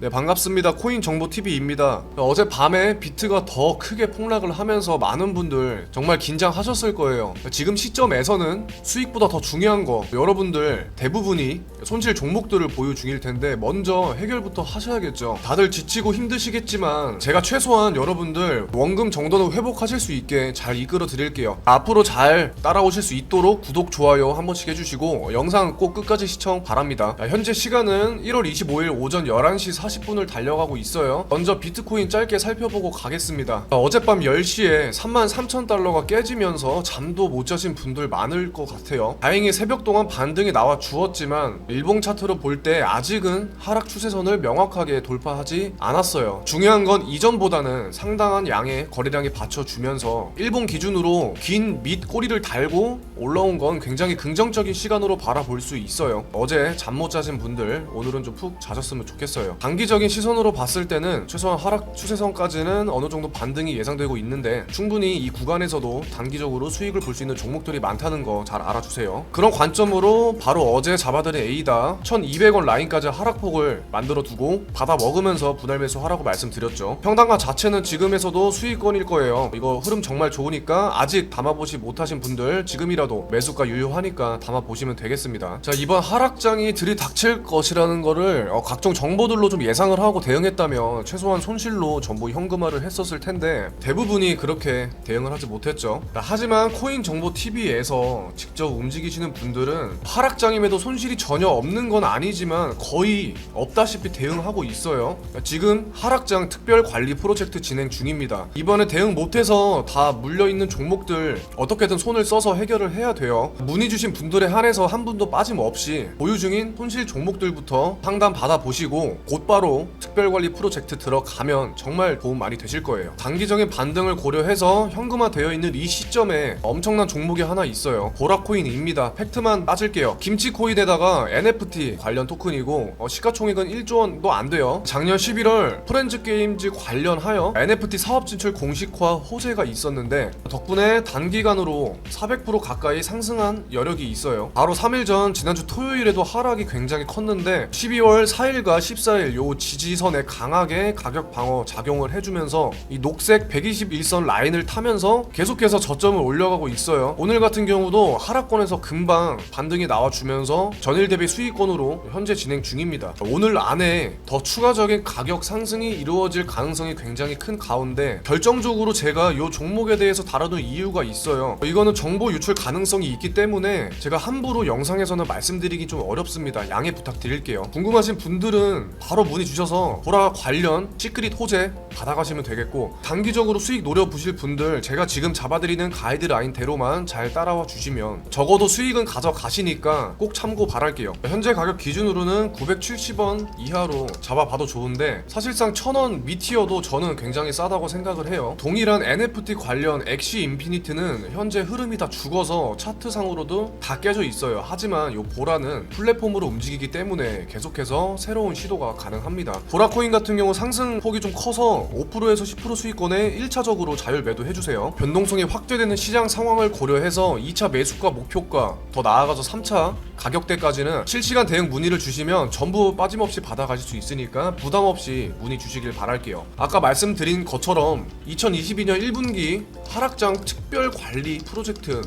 네 반갑습니다. 코인 정보 TV입니다. 어제 밤에 비트가 더 크게 폭락을 하면서 많은 분들 정말 긴장하셨을 거예요. 지금 시점에서는 수익보다 더 중요한 거 여러분들 대부분이 손실 종목들을 보유 중일 텐데 먼저 해결부터 하셔야겠죠. 다들 지치고 힘드시겠지만 제가 최소한 여러분들 원금 정도는 회복하실 수 있게 잘 이끌어 드릴게요. 앞으로 잘 따라오실 수 있도록 구독 좋아요 한 번씩 해주시고 영상 꼭 끝까지 시청 바랍니다. 자, 현재 시간은 1월 25일 오전 11시 40 분을 달려가고 있어요. 먼저 비트코인 짧게 살펴보고 가겠습니다. 자, 어젯밤 10시에 3만 3천 달러가 깨지면서 잠도 못 자신 분들 많을 것 같아요. 다행히 새벽 동안 반등이 나와 주었지만 일봉 차트로 볼 때 아직은 하락 추세선을 명확하게 돌파하지 않았어요. 중요한 건 이전보다는 상당한 양의 거래량이 받쳐주면서 일본 기준으로 긴 밑 꼬리를 달고 올라온 건 굉장히 긍정적인 시간으로 바라볼 수 있어요. 어제 잠 못 자신 분들 오늘은 좀 푹 자셨으면 좋겠어요. 단기 적인 시선으로 봤을 때는 최소한 하락 추세선까지는 어느 정도 반등이 예상되고 있는데 충분히 이 구간에서도 단기적으로 수익을 볼 수 있는 종목들이 많다는 거 잘 알아주세요. 그런 관점으로 바로 어제 잡아드린 에이다 1200원 라인까지 하락폭을 만들어 두고 받아 먹으면서 분할 매수하라고 말씀드렸죠. 평단가 자체는 지금에서도 수익권일 거예요. 이거 흐름 정말 좋으니까 아직 담아보지 못하신 분들 지금이라도 매수가 유효하니까 담아보시면 되겠습니다. 자 이번 하락장이 들이닥칠 것이라는 거를 어, 각종 정보들로 좀 예상을 하고 대응했다면 최소한 손실로 전부 현금화를 했었을 텐데 대부분이 그렇게 대응을 하지 못했죠. 자, 하지만 코인 정보 TV에서 직접 움직이시는 분들은 하락장임에도 손실이 전혀 없는 건 아니지만 거의 없다시피 대응하고 있어요. 지금 하락장 특별 관리 프로젝트 진행 중입니다. 이번에 대응 못해서 다 물려있는 종목들 어떻게든 손을 써서 해결을 해야 돼요. 문의 주신 분들에 한해서 한 분도 빠짐없이 보유 중인 손실 종목들부터 상담 받아보시고 곧바로 특별관리 프로젝트 들어가면 정말 도움 많이 되실 거예요. 단기적인 반등을 고려해서 현금화 되어 있는 이 시점에 엄청난 종목이 하나 있어요. 보라코인입니다. 팩트만 빠질게요. 김치코인에다가 NFT 관련 토큰이고 어, 시가총액은 1조 원도 안 돼요. 작년 11월 프렌즈 게임즈 관련하여 NFT 사업 진출 공식화 호재가 있었는데 덕분에 단기간으로 400% 가까이 상승한 여력이 있어요. 바로 3일 전 지난주 토요일에도 하락이 굉장히 컸는데 12월 4일과 14일 요 지지선에 강하게 가격 방어 작용을 해주면서 이 녹색 121선 라인을 타면서 계속해서 저점을 올려가고 있어요. 오늘 같은 경우도 하락권에서 금방 반등이 나와주면서 전일 대비 수익권으로 현재 진행 중입니다. 오늘 안에 더 추가적인 가격 상승이 이루어질 가능성이 굉장히 큰 가운데 결정적으로 제가 이 종목에 대해서 다루는 이유가 있어요. 이거는 정보 유출 가능성이 있기 때문에 제가 함부로 영상에서는 말씀드리기 좀 어렵습니다. 양해 부탁드릴게요. 궁금하신 분들은 바로 문의 주셔서 보라 관련 시크릿 호재 받아가시면 되겠고 단기적으로 수익 노려보실 분들 제가 지금 잡아드리는 가이드라인대로만 잘 따라와 주시면 적어도 수익은 가져가시니까 꼭 참고 바랄게요. 현재 가격 기준으로는 970원 이하로 잡아봐도 좋은데 사실상 1000원 밑이어도 저는 굉장히 싸다고 생각을 해요. 동일한 NFT 관련 엑시 인피니트는 현재 흐름이 다 죽어서 차트상으로도 다 깨져 있어요. 하지만 요 보라는 플랫폼으로 움직이기 때문에 계속해서 새로운 시도가 가능합니다. 보라코인 같은 경우 상승폭이 좀 커서 5%에서 10% 수익권에 1차적으로 자율 매도해주세요 변동성이 확대되는 시장 상황을 고려해서 2차 매수가 목표가 더 나아가서 3차 가격대까지는 실시간 대응 문의를 주시면 전부 빠짐없이 받아가실 수 있으니까 부담 없이 문의 주시길 바랄게요. 아까 말씀드린 것처럼 2022년 1분기 하락장 특별 관리 프로젝트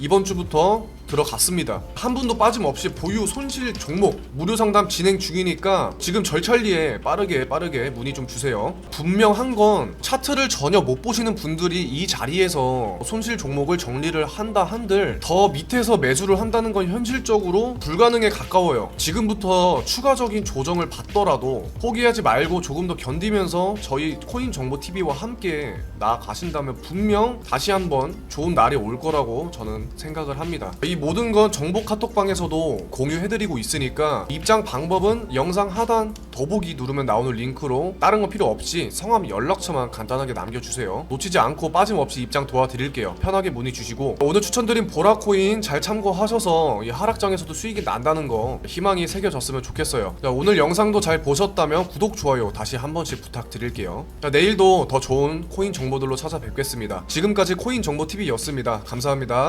이번 주부터 들어갔습니다. 한 분도 빠짐없이 보유 손실 종목 무료 상담 진행 중이니까 지금 절찰리에 빠르게 빠르게 문의 좀 주세요. 분명한 건 차트를 전혀 못 보시는 분들이 이 자리에서 손실 종목을 정리를 한다 한들 더 밑에서 매수를 한다는 건 현실적으로 불가능에 가까워요. 지금부터 추가적인 조정을 받더라도 포기하지 말고 조금 더 견디면서 저희 코인 정보 TV와 함께 나아가신다면 분명 다시 한번 좋은 날이 올 거라고 저는 생각을 합니다. 이 모든 건 정보 카톡방에서도 공유해드리고 있으니까 입장 방법은 영상 하단 더보기 누르면 나오는 링크로 다른 거 필요 없이 성함 연락처만 간단하게 남겨주세요. 놓치지 않고 빠짐없이 입장 도와드릴게요. 편하게 문의 주시고 오늘 추천드린 보라코인 잘 참고하셔서 이 하락장에서도 수익이 난다는 거 희망이 새겨졌으면 좋겠어요. 자, 오늘 영상도 잘 보셨다면 구독, 좋아요 다시 한 번씩 부탁드릴게요. 자, 내일도 더 좋은 코인 정보들로 찾아뵙겠습니다. 지금까지 코인 정보 TV였습니다. 감사합니다.